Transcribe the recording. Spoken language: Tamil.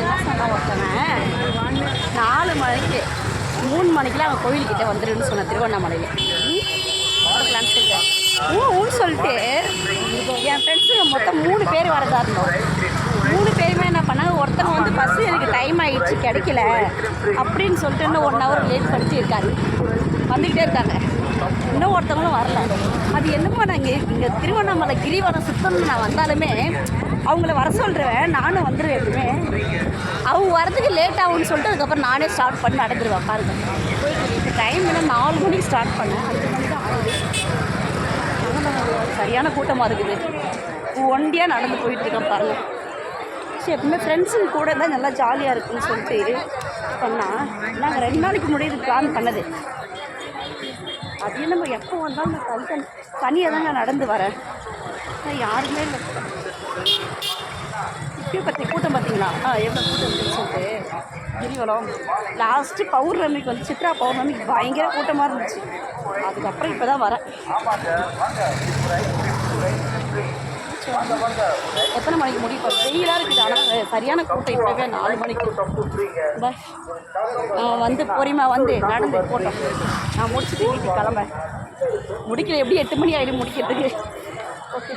என்ன சொன்னான் ஒருத்தவன் நாலு மணிக்கு மூணு மணிக்கெலாம் அவன் கோயில்கிட்ட வந்துருன்னு சொன்னான் திருவண்ணாமலையில். பார்க்கலான்னு சொல்லிட்டு ஊ ஊன்னு சொல்லிட்டு என் ஃப்ரெண்ட்ஸுங்க மொத்தம் மூணு பேர் வரதா இருந்தோம். மூணு பேருமே என்ன பண்ணாங்க ஒருத்தன் வந்து பஸ் எனக்கு டைம் ஆகிடுச்சு கிடைக்கல அப்படின்னு சொல்லிட்டு இன்னும் ஒன் ஹவர் லேட் பண்ணிட்டு இருக்காரு. வந்துக்கிட்டே இருக்காங்க. இன்னும் ஒருத்தவங்களும் வரல. அது என்னமோ நாங்கள் இங்கே திருவண்ணாமலை கிரிவலம் சுத்தம்னு நான் வந்தாலுமே அவங்கள வர சொல்கிறேன் நானும் வந்துடுவேன் எப்பவுமே. அவங்க வரதுக்கு லேட் ஆகும்னு சொல்லிட்டு அதுக்கப்புறம் நானே ஸ்டார்ட் பண்ணி நடந்துருவேன் பாருங்க. டைம் என்ன நாலு மணிக்கு ஸ்டார்ட் பண்ணேன். அஞ்சு ஆகுது சரியான கூட்டமாக இருக்குது. ஒண்டியாக நடந்து போயிட்டுருக்கேன் பாருங்க. சரி எப்பவுமே ஃப்ரெண்ட்ஸுங்க கூட தான் நல்லா ஜாலியாக இருக்குன்னு சொல்லிட்டு பண்ணால் நாங்கள் ரெண்டு நாளைக்கு முன்னாடி இது பிளான் பண்ணது. அதே நம்ம எப்போ வந்தாலும் நான் தனி தனியாக தான் நான் நடந்து வரேன். யாருமே இல்லை. இப்பயும் பற்றி கூட்டம் பார்த்தீங்களா ஆ எவ்வளோ கூட்டம் இருக்குன்னு சொல்லிட்டு. கிரிவலம். லாஸ்ட்டு பௌர்ணமிக்கு வந்து சித்ரா பௌர்ணமிக்கு பயங்கர கூட்டமாக இருந்துச்சு. அதுக்கப்புறம் இப்போ தான் வரேன். எத்தனை மணிக்கு முடியும்? இப்போ வெயிலாக இருக்குது. ஆனால் சரியான கூட்டம் இப்போவே நாலு மணிக்கு. வந்து பொறிமா வந்து நடந்து போட்டோம். நான் முடிச்சுட்டு வீட்டுக்கு கிளம்பேன் முடிக்கல. எப்படி எட்டு மணி ஆகிடும் முடிக்கிறதுக்கு? ஓகே